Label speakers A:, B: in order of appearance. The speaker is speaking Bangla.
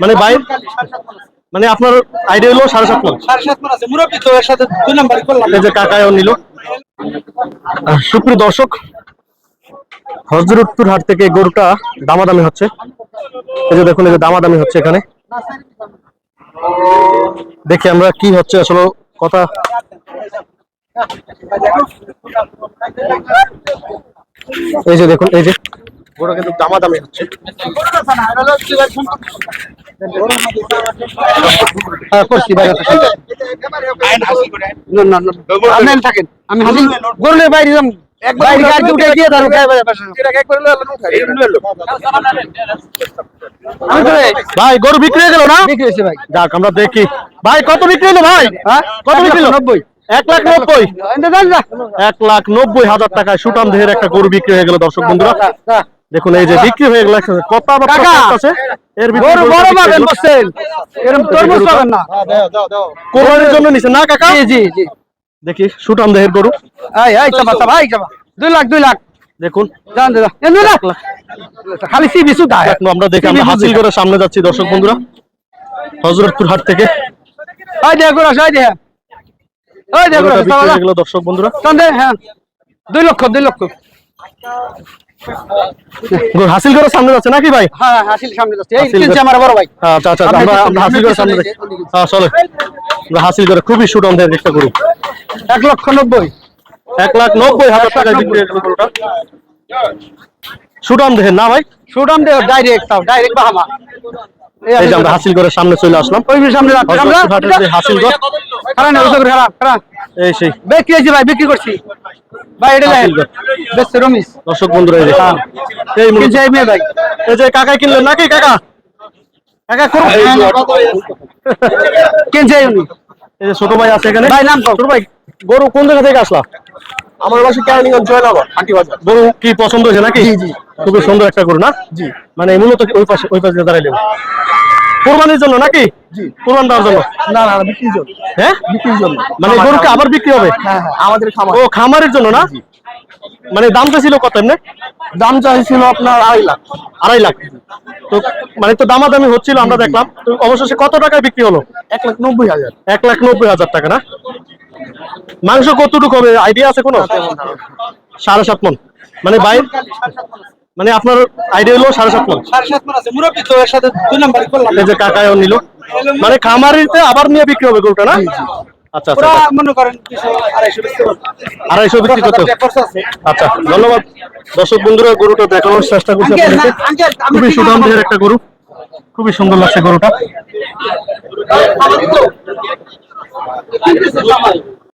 A: মানে বাইর মানে আপনার আইডিয়া হলো সাড়ে সাত মন।
B: সাড়ে সাত মান আছে। মুরব্বী তো এর সাথে দুই নাম্বারই করলাম।
A: এই যে কাকায়ও নিল। সুপ্রিয় দর্শক হজরতপুর হাট থেকে গরুটা দামাদামি হচ্ছে। এই যে দেখুন এই যে দামাদামি হচ্ছে এখানে। দেখি আমরা কি হচ্ছে আসলে কথা এই যে দেখুন এই যে। গরু কিন্তু দামাদামি হচ্ছে। করছি ভাই
B: থাকেন। আমি হাসিল গরুলের বাইরে যাম বাইরে গাড়ি উঠে দিয়ে দাঁড়ো আমি তো এই
A: ভাই গরু বিক্রি হয়ে গেল না?
B: বিক্রি হয়েছে ভাই।
A: যাক আমরা দেখি। ভাই কত বিক্রি হলো ভাই?
B: হ্যাঁ?
A: কত বিক্রি হলো?
B: নব্বই।
A: এক লাখ নব্বই। এক লাখ নব্বই হাজার টাকায় সুটাম দেহের একটা গরু বিক্রি হয়ে গেল দর্শক বন্ধুরা। দেখুন এই যে বিক্রি হয়ে গেল কত আছে এর ভিতরে
B: বড় পাবেন
A: হলো।
B: বসছেন। এরকম তরমুজ পাবেন না।
A: কোরবানির জন্য নিছে না কাকা?
B: জি জি জি।
A: দেখি সুটাম দেহের গরু।
B: এই এই চাপা চাপা এই চাপা। দুই লাখ দুই লাখ।
A: দেখুন।
B: জান দে এ দুই লাখ। খালি সি বিসু দায়
A: এখন আমরা দেখি আমরা হাসিল করে সামনে যাচ্ছি দর্শক বন্ধুরা। হজরতপুর হাট থেকে।
B: ওই দেখো গুড়া ওই দেখ। ওই দেখ
A: হয়ে গেল দর্শক বন্ধুরা।
B: হ্যাঁ দুই লক্ষ দুই লক্ষ।
A: গরু হাসিল করে সামনে যাচ্ছে নাকি ভাই?
B: হ্যাঁ হাসিল সামনে যাচ্ছে। এই কিনছে
A: করে-
B: আমার বড় ভাই।
A: আচ্ছা আচ্ছা আমরা আমরা হাসিল করে সামনে হ্যাঁ চলে। আমরা হাসিল করে খুবই সুটাম দেহের একটা গরু।
B: এক লক্ষ নব্বই।
A: এক লাখ নব্বই হাজার টাকায় বিক্রি হয়ে গেল গরুটা না ভাই?
B: সুডাম দে ডাইরেক্ট তাও ডাইরেক্ট বাহামা।
A: এই যে আমরা হাসিল করে সামনে চলে আসলাম।
B: ওই সামনে যাচ্ছে আমরা
A: হাসিল ঘর।
B: খারাপ না ওসব খারাপ খারাপ।
A: এই সেই।
B: বিক্রি হয়েছে ভাই বিক্রি করছি। ভাই এটা দেখেন। বেশ রমিস
A: দর্শক বন্ধুরা এই যে। এই মূলত-
B: কিনছে এই ভাই।
A: এই যে কাকাই কিনলেন নাকি কাকা? কাকা করুন।
B: কিনছে এই উনি।
A: এই যে ছোট ভাই আছে এখানে।
B: ভাই নাম।
A: ছোট ভাই গরু কোন জায়গা থেকে আসলা? আমার বাসা কেরানীগঞ্জ জয়নগর হাটি বাজার। গরু কি পছন্দ হয়েছে নাকি? জি জি। খুবই সুন্দর একটা গরু না? জি। মানে মূলত ওই পাশে ওই পাশে দাঁড়াইলে কোরবানির জন্য নাকি? কোরবান দেওয়ার জন্য?
B: না না বিক্রির জন্য।
A: হ্যাঁ?
B: বিক্রির জন্য।
A: মানে গরুকে আবার বিক্রি হবে?
B: হ্যাঁ হ্যাঁ আমাদের খামার।
A: ও খামারের জন্য না? মানে দামটা ছিল কত এমনি?
B: দাম চাইছিল আপনার আড়াই লাখ।
A: আড়াই লাখ। তো মানে তো দামাদামি হচ্ছিল আমরা দেখলাম। তো অবশেষে কত টাকায় বিক্রি হলো?
B: এক লাখ নব্বই হাজার।
A: এক লাখ নব্বই হাজার টাকা না? মাংস কতটুকু হবে? আইডিয়া আছে কোনো? সাড়ে সাত মন। মানে। বাইর মানে আপনার আইডিয়া হলো সাড়ে সাত মন
B: সাড়ে সাত মান আছে। মুরব্বী তো এর সাথে দুই নাম্বারই করলাম।
A: এই যে কাকায়ও নিল। মানে খামারিতে আবার নিয়ে বিক্রি হবে গরুটা না? আচ্ছা আচ্ছা
B: মনে করেন আড়াইশো
A: বিক্রি করতে আচ্ছা ধন্যবাদ। দর্শক বন্ধুরা গরুটা দেখানোর চেষ্টা করছি আপনাদেরকে। খুবই
B: ঠিক
A: সুদাম দেহের একটা গরু। খুবই সুন্দর লাগছে গরুটা।